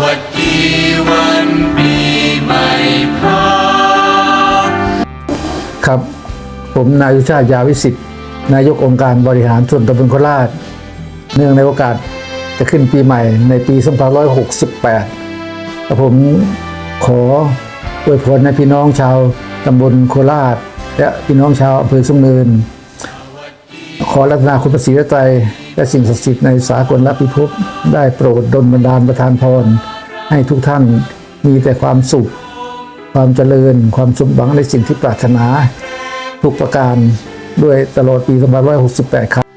วัสดีวันปีใหม่พระครับ ผมนายวิชาติยาวิสิทธิ์ นายกองค์การบริหารส่วนตำบลโคราช เนื่องในโอกาสจะขึ้นปีใหม่ในปี 2568และผมขออวยพรให้พี่น้องชาวตำบลโคราช และพี่น้องชาวอำเภอสุงเนิน อรัตนาคุณประสิทธิ์ไตรและสิ่งศักดิ์สิทธิ์ในสากลและพิภพได้โปรดดลบันดาลประทานพร ให้ทุกท่านมีแต่ความสุข ความเจริญ ความสมหวังในสิ่งที่ปรารถนา ทุกประการด้วยตลอดปี2568 ครับ